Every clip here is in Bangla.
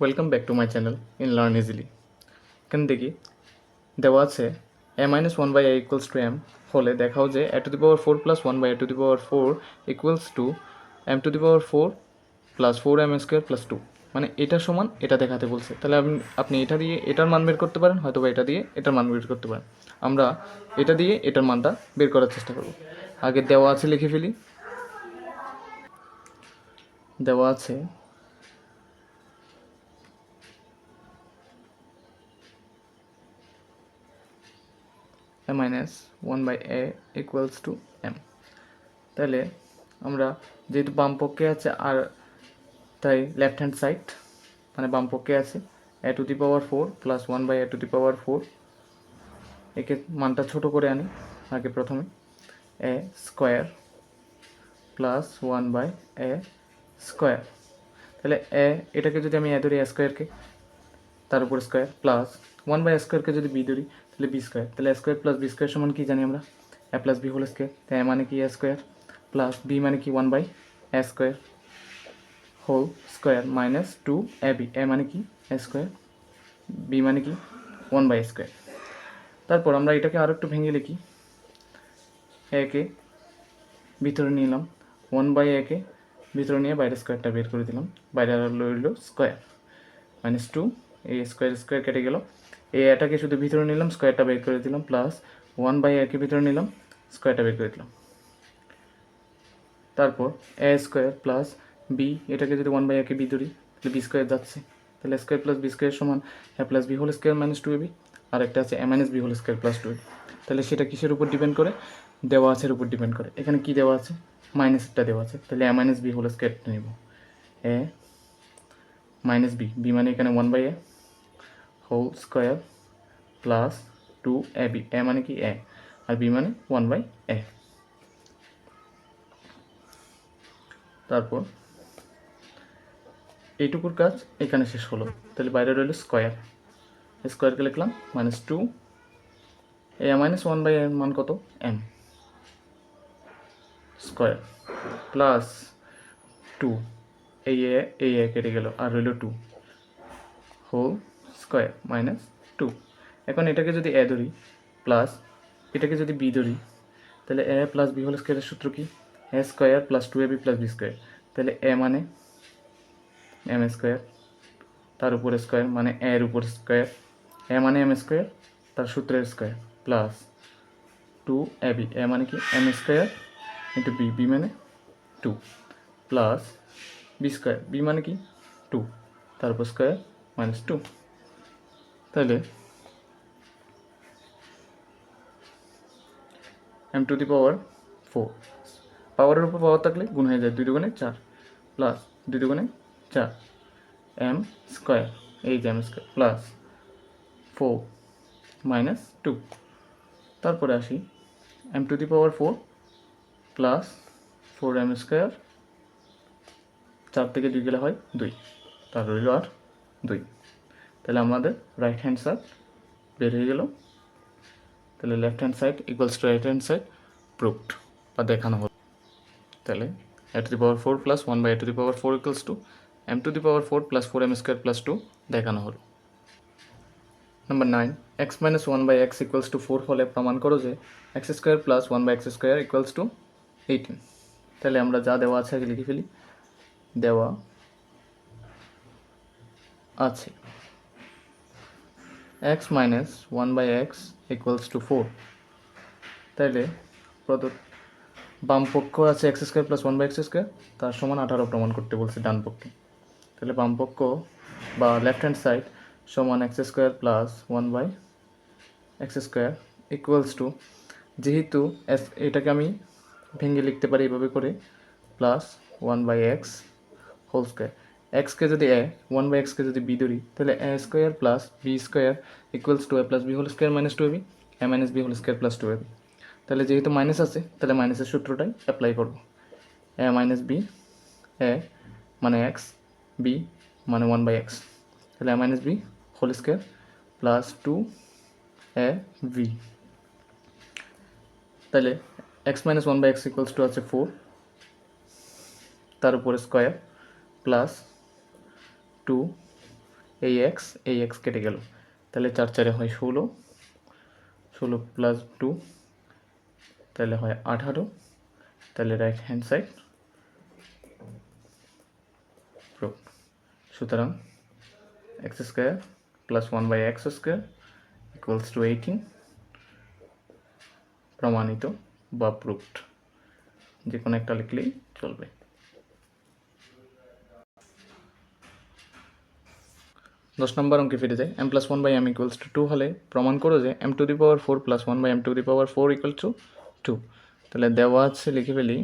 Welcome back to my channel in learn easily এখানে দেখি, দেওয়া আছে A minus one by A equals to M হলে দেখাও যে A to the power four plus one by A to the power four equals to M to the power four plus four M square plus two মানে এটা সমান, এটা দেখাতে বলছে। তাহলে আপনি আপনি এটা দিয়ে এটার মান বের করতে পারেন হয়তো বা এটা দিয়ে এটার মান বের করতে পারেন। আমরা এটা দিয়ে এটার মানটা বের করার চেষ্টা করব। আগে দেওয়া আছে লিখে ফেলি। দেওয়া আছে A minus one by A equals to M তাহলে আমরা যেহেতু বাম পক্ষে আছে আর তাই লেফট হ্যান্ড সাইড মানে বাম পক্ষে আছে A to the power four plus one by A to the power four একে মানটা ছোট করে আনি আগে প্রথমে A square plus one by A square তাহলে এ এটাকে যদি আমি এ ধরি এ স্কোয়ারকে তার উপর স্কোয়ার প্লাস ওয়ান বাই স্কোয়ারকে যদি বি ধরি তাহলে বি স্কোয়ার তাহলে স্কোয়ার প্লাস বি স্কোয়ার সমান কি জানি আমরা? A plus B whole square তাই মানে কি এ স্কোয়ার প্লাস বি মানে কি one by A square whole square minus two A B A মানে কি? এ স্কোয়ার বি মানে কি? ওয়ান বাই স্কোয়ার তারপর আমরা এটাকে আরও একটু ভেঙে লিখি। একে ভিতরে নিলাম ওয়ান বাই একে ভিতরে নিয়ে বাইরে স্কোয়ারটা বের করে দিলাম। বাইরে রইল স্কোয়ার মাইনাস টু এই স্কোয়ার স্কোয়ার কেটে গেল। এই এটাকে শুধু ভিতরে নিলাম, স্কোয়ারটা বের করে দিলাম প্লাস ওয়ান বাই একে ভিতরে নিলাম, স্কোয়ারটা বের করে দিলাম। তারপর এ স্কোয়ার প্লাস বি এটাকে যদি ওয়ান বাই একে বি ধরি, তাহলে বি স্কোয়ার যাচ্ছে। তাহলে স্কোয়ার প্লাস বি স্কোয়ার সমান A plus B whole square minus two A B আর একটা আছে A minus B whole square plus two তাহলে সেটা কিসের উপর ডিপেন্ড করে? দেওয়া আছের উপর ডিপেন্ড করে। এখানে কি দেওয়া আছে? মাইনাসটা দেওয়া আছে। তাহলে এ মাইনাস বি হোল স্কোয়ারটা নেব। এ মাইনাস বি বি মানে এখানে one by A whole square plus two A B, A মানে কি এ? আর বি মানে ওয়ান বাই এ। তারপর এইটুকুর কাজ এখানে শেষ হলো। তাহলে বাইরে রইল স্কোয়ার। স্কোয়ারকে লিখলাম minus two A minus one by এর মান কত? এম। স্কোয়ার প্লাস টু, এই এ এই এ কেটে গেল, আর রইল two. Whole square minus two. এখন এটাকে যদি এ ধরি, প্লাস এটাকে যদি বি ধরি, তাহলে এ প্লাস বি হোল স্কোয়ারের সূত্র কি? A square plus two A B plus B square. তাহলে এ মানে এম স্কোয়ার, তার উপর স্কোয়ার মানে এর উপর স্কোয়ার। এ মানে এম স্কোয়ার, তার সূত্রের square plus two A B. A মানে কি? M square into B B মানে two plus B square. B মানে কি? টু, তার উপর স্কোয়ার মাইনাস টু। তাহলে M to the power four পাওয়ারের উপর পাওয়ার থাকলে গুণ হয়ে যায় দুই দুগুণে চার প্লাস দুই দুগুণে চার। এম স্কোয়ার এই যে M square plus four minus two তারপরে আসি M to the power four plus four M square চার থেকে দুই গেলে হয় দুই। তার রইল আর দুই। তাহলে আমাদের রাইট হ্যান্ড সাইড বের হয়ে গেল। তাহলে left hand side equals to right hand side proved বা দেখানো হলো। তাহলে A to the power four plus one by A to the power four equals to M to the power four plus four M square plus two দেখানো হলো। Number nine X minus one by X equals to four হলে প্রমাণ করো যে X square plus one by X square equals to eighteen তাহলে আমরা যা দেওয়া আছে আগে লিখে ফেলি। দেওয়া আছে। X minus one by X equals to four তাইলে প্রদত্ত বাম পক্ষ আছে X square plus one by X square তার সমান আঠারো প্রমাণ করতে বলছে ডান পক্ষে। তাহলে বাম পক্ষ বা লেফট হ্যান্ড সাইড সমান X square plus one by X square equals to যেহেতু এস, এটাকে আমি ভেঙে লিখতে পারি এভাবে করে plus one by X whole square এক্সকে যদি এ ওয়ান বাই এক্সকে যদি বি ধরি, তাহলে A square plus B square equals to A plus B whole square minus two A B A minus B whole square plus two A B তাহলে যেহেতু মাইনাস আছে, তাহলে মাইনাসের সূত্রটাই অ্যাপ্লাই করব। এ মাইনাস বি এ মানে এক্স বি মানে ওয়ান বাই এক্স তাহলে A minus B whole square plus two A B তাহলে X minus one by X equals to আছে ফোর তার উপরে স্কোয়ার প্লাস টু এই এক্স এই এক্স কেটে গেল। তাহলে চার চারে হয় ষোলো ষোলো প্লাস টু তাহলে হয় আঠারো, তাহলে রাইট হ্যান্ড সাইড প্রুফ সুতরাং X square plus one by X square equals to eighteen প্রমাণিত বা প্রুফড যে কোনো একটা লিখলেই চলবে। দশ নম্বর অঙ্কে ফিরে যায় M plus one by M equals to two হলে প্রমাণ করো যে M to the power four plus one by M to the power four equal to two তাহলে দেওয়া আছে লিখে ফেলি।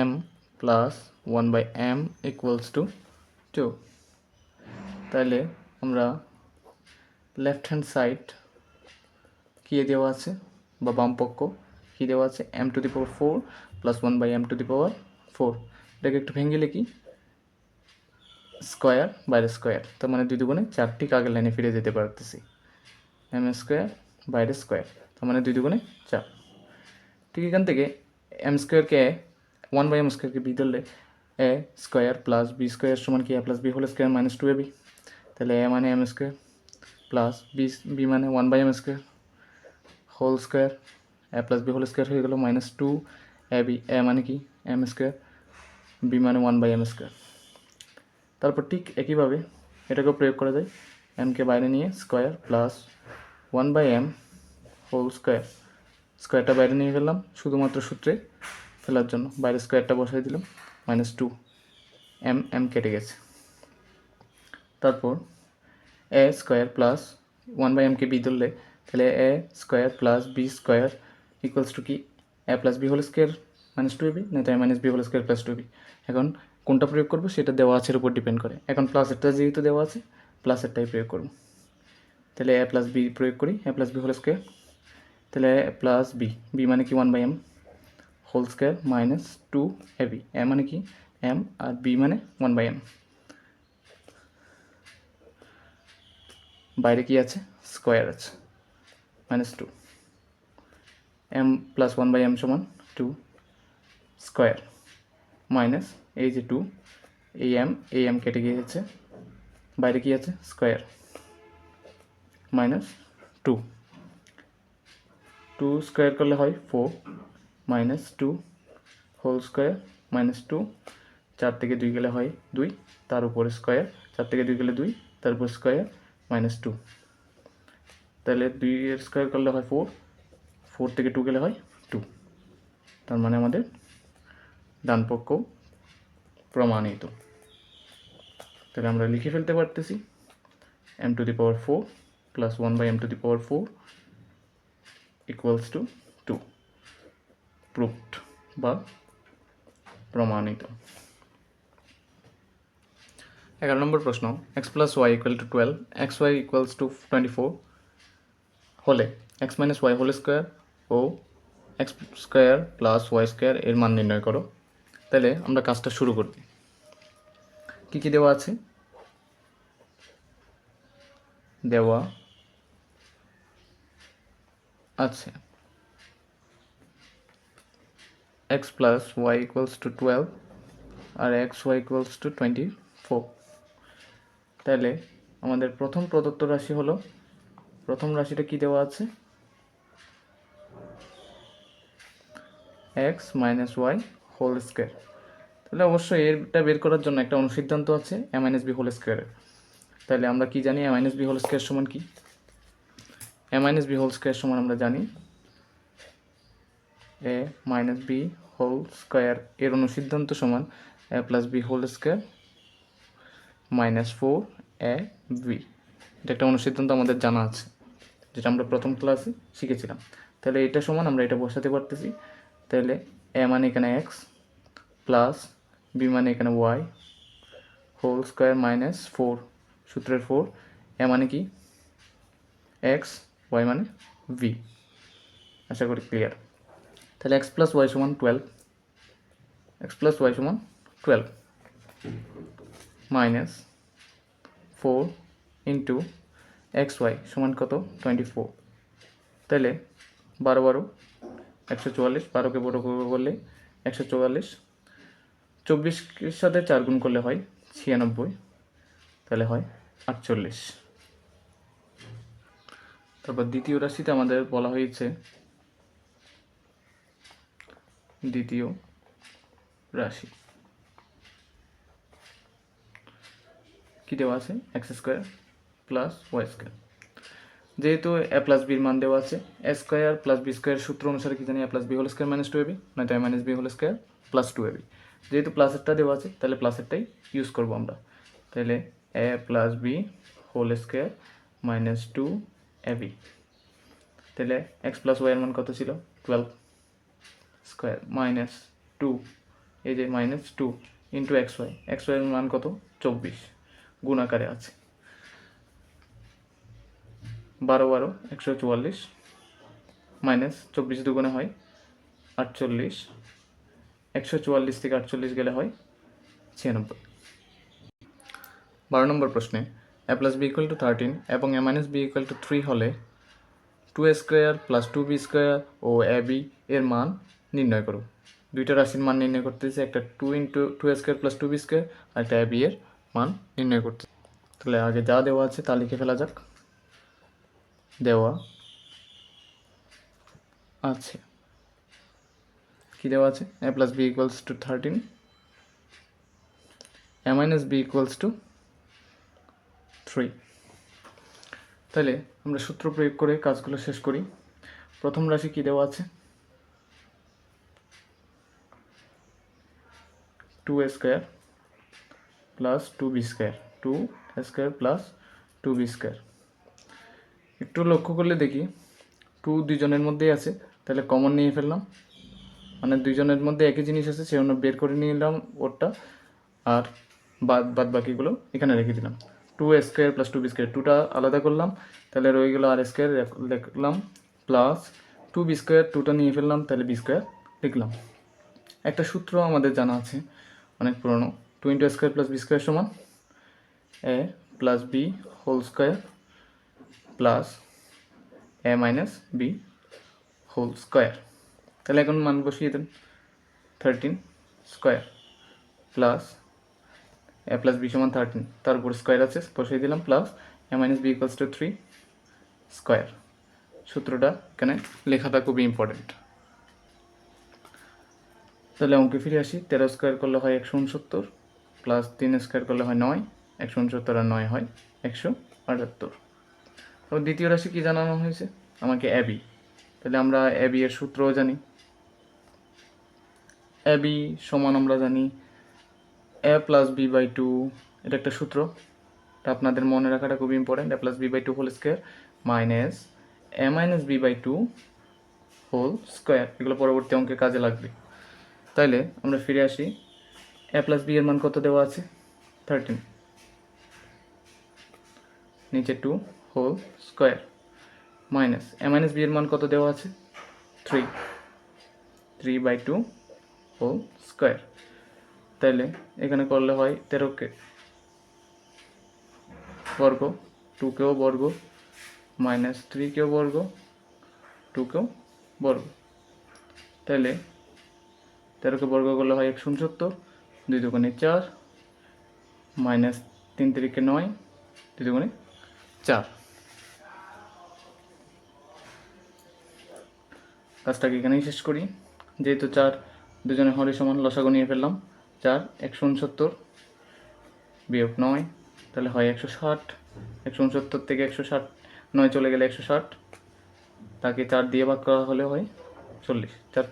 M plus one by M equals to two তাহলে আমরা লেফট হ্যান্ড সাইড কী দেওয়া আছে? বা বাম পক্ষ কী দেওয়া আছে? M to the power four plus one by M to the power four এটাকে একটু ভেঙে লিখি। স্কোয়ার বাইরে স্কোয়ার। তার মানে দুই দুগুণে চারটি কাগের লাইনে ফিরে যেতে পারতেছি। এম স্কোয়ার বাইরে স্কোয়ার। তার মানে দুই দুগুণে চার। ঠিক এখান থেকে এম স্কোয়ারকে এ ওয়ান বাই এম স্কোয়ারকে বি ধরলে a square plus b square সমান কি? A plus b whole square minus two a b. তাহলে এ মানে m square plus b b মানে one by m square whole square. A plus b whole square হয়ে গেলো minus two a b. A মানে কি? এম স্কোয়ার বি মানে ওয়ান বাই এম স্কোয়ার তারপর ঠিক একইভাবে এটাকেও প্রয়োগ করা যায়। এমকে বাইরে নিয়ে square plus one by m whole square স্কোয়ারটা বাইরে নিয়ে ফেললাম, শুধুমাত্র সূত্রে ফেলার জন্য। বাইরে স্কোয়ারটা বসাই দিলাম মাইনাস টু এম এম কেটে গেছে। তারপর a square plus one by MK B ধরলে, তাহলে a square plus b square equals to কি? A plus b whole square minus two b না তো a minus b whole square plus two b এখন কোনটা প্রয়োগ করব? সেটা দেওয়া আছে উপর ডিপেন্ড করে। এখন প্লাসেরটা যেহেতু দেওয়া আছে প্লাসেরটাই প্রয়োগ করব। তাহলে এ প্লাস বি প্রয়োগ করি। A plus b whole square তাহলে প্লাস বি বি মানে কি? One by m whole square minus two a b a মানে কি? এম আর বি মানে ওয়ান বাই এম বাইরে কি আছে? স্কোয়ার আছে। Minus two m plus one by m সমান টু স্কোয়ার মাইনাস এই যে টু, এই এম এই এম কেটে গিয়েছে বাইরে কি আছে? Square minus two. Two square করলে হয় four minus two whole square minus two. চার থেকে দুই গেলে হয় দুই, তার উপরে স্কোয়ার। চার থেকে দুই গেলে দুই, তার উপর স্কোয়ার মাইনাস টু। তাহলে দুই স্কোয়ার করলে হয় ফোর ফোর থেকে টু গেলে হয় টু। তার মানে আমাদের ডান পক্ষ প্রমাণিত। তাহলে আমরা লিখে ফেলতে পারতেছি m to the power four plus one by m to the power four equals to two proofed বা প্রমাণিত। এগারো নম্বর প্রশ্ন x plus y equal to twelve x y equals to twenty four হলে x minus y whole square ও x square plus y square এর মান নির্ণয় করো। তাহলে আমরা কাজটা শুরু করি। কী কী দেওয়া আছে? দেওয়া আছে। X plus y equals to twelve R x y equals to twenty four তাহলে আমাদের প্রথম প্রদত্ত রাশি হলো, প্রথম রাশিটা কি দেওয়া আছে? X minus y whole square তাহলে অবশ্যই এটা বের করার জন্য একটা অনুসিদ্ধান্ত আছে এ মাইনাস বি হোল স্কোয়ারের তাহলে আমরা কি জানি m a minus b whole square সমান কি? A minus b whole square সমান আমরা জানি a minus b whole square এর অনুসিদ্ধান্ত সমান a plus b whole square minus four a b এটা একটা অনুসিদ্ধান্ত আমাদের জানা আছে, যেটা আমরা প্রথম ক্লাসে শিখেছিলাম। তাহলে এটা সমান আমরা এটা বসাতে পারতেছি। তাহলে এ মানে এখানে এক্স প্লাস বি মানে এখানে y whole square minus four সূত্রের ফোর এ মানে কি? এক্স ওয়াই মানে ভি আশা করি ক্লিয়ার তাহলে এক্স প্লাস ওয়াই সমান টুয়েলভ এক্স প্লাস ওয়াই সমান twelve minus four into x y সমান কত? টোয়েন্টি ফোর তাহলে বারো বারো একশো চুয়াল্লিশ, বারোকে বড়ো করলে একশো চুয়াল্লিশ। চব্বিশের সাথে চার গুণ করলে হয় ছিয়ানব্বই, তাহলে হয় আটচল্লিশ। তারপর দ্বিতীয় রাশিতে আমাদের বলা হয়েছে দ্বিতীয় রাশি। কি দেওয়া আছে? X square plus y square. যেহেতু এ প্লাস বির মান দেওয়া আছে, a square plus b square সূত্র অনুসারে কি জানি a plus b whole square minus two ab নয়তো a minus b whole square plus two ab যেহেতু প্লাসেরটা দেওয়া আছে, তাহলে প্লাসেরটাই ইউজ করব আমরা। তাহলে a plus b whole square minus two ab তাহলে এক্স প্লাস ওয়াইয়ের মান কত ছিল? টুয়েলভ স্কোয়ার মাইনাস টু এই যে minus two into x y x ওয়াইয়ের মান কত? চব্বিশ। গুণ আকারে আছে। বারো বারো, একশো চুয়াল্লিশ, মাইনাস চব্বিশ দুগুণে হয় আটচল্লিশ, একশো চুয়াল্লিশ থেকে আটচল্লিশ গেলে হয় ছিয়ানব্বই। বারো নম্বর প্রশ্নে, a plus b equal to thirteen এবং a minus b equal to three হলে two a square plus two b square O A B এর মান নির্ণয় করো। দুইটা রাশির মান নির্ণয় করতেছে, একটা two into two square plus two b square আর একটা এ বি এর মান নির্ণয় করতে তাহলে আগে যা দেওয়া আছে তা লিখে ফেলা যাক। দেওয়া আছে। কি দেওয়া আছে? A plus b equals to thirteen a minus b equals to three তাহলে আমরা সূত্র প্রয়োগ করে কাজগুলো শেষ করি। প্রথম রাশি কি দেওয়া আছে? Two a square plus two b square two square plus two b square একটু লক্ষ্য করলে দেখি। টু দুজনের মধ্যেই আছে, তাহলে কমন নিয়ে ফেললাম। মানে দুইজনের মধ্যে একই জিনিস আছে সেজন্য বের করে নিলাম ওরটা, আর বাদ বাদ বাকিগুলো এখানে রেখে দিলাম। Two square plus two b square টুটা আলাদা করলাম, তাহলে রয়ে গেলো আর স্কোয়ার লিখলাম প্লাস টু বি স্কোয়ার টুটা নিয়ে ফেললাম, তাহলে বি স্কোয়ার লিখলাম। একটা সূত্র আমাদের জানা আছে, অনেক পুরনো। Two into square plus b square সমান a plus b whole square plus a minus b whole square তাহলে এখন মান বসিয়ে দেন thirteen square plus a plus b সমান থার্টিন তার উপর স্কোয়ার আছে, বসিয়ে দিলাম plus a minus b equals to three square সূত্রটা এখানে লেখাটা খুবই ইম্পর্টেন্ট তাহলে অঙ্কে ফিরে আসি, তেরো স্কোয়ার করলে হয় একশো উনসত্তর প্লাস তিন স্কোয়ার করলে হয় নয়, একশো উনসত্তর আর নয় হয় একশো আটাত্তর। তো দ্বিতীয় রাশি কি জানানো হয়েছে? আমাকে অ্যাবি তাহলে আমরা অ্যাবি এর সূত্রও জানি। অ্যাবি সমান আমরা জানি a plus b by two এটা একটা সূত্র। এটা আপনাদের মনে রাখাটা খুব important a plus b by two whole square minus a minus b by two whole square এগুলো পরবর্তী অঙ্কে কাজে লাগবে। তাইলে আমরা ফিরে আসি। এ প্লাস বি এর মান কত দেওয়া আছে? থার্টিন নিচে two whole square minus, a minus b এর মান কত দেওয়া আছে? Three. Three by two whole square. তাহলে এখানে করলে হয় তেরোকে বর্গ টুকেও বর্গ মাইনাস থ্রিকেও বর্গ টু টুকেও বর্গ। তাইলে তেরোকে বর্গ করলে হয় একশো উনসত্তর দুই দুগুণে চার মাইনাস তিন তিরিকে নয়, দুই দুগুণে চার। কাজটাকে এখানেই শেষ করি। যেহেতু চার দুজনে হরে সমান লসাগু নিয়ে ফেললাম, চার একশো উনসত্তর বিয়োগ নয়, তাহলে হয় একশো ষাট। একশো উনসত্তর থেকে একশো ষাট নয় চলে গেলে একশো ষাট। তাকে চার দিয়ে ভাগ করা হলে হয় চল্লিশ। চার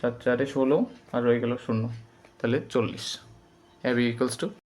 চার চারে ষোলো আর রয়ে গেল শূন্য, তাহলে চল্লিশ। Abby equals to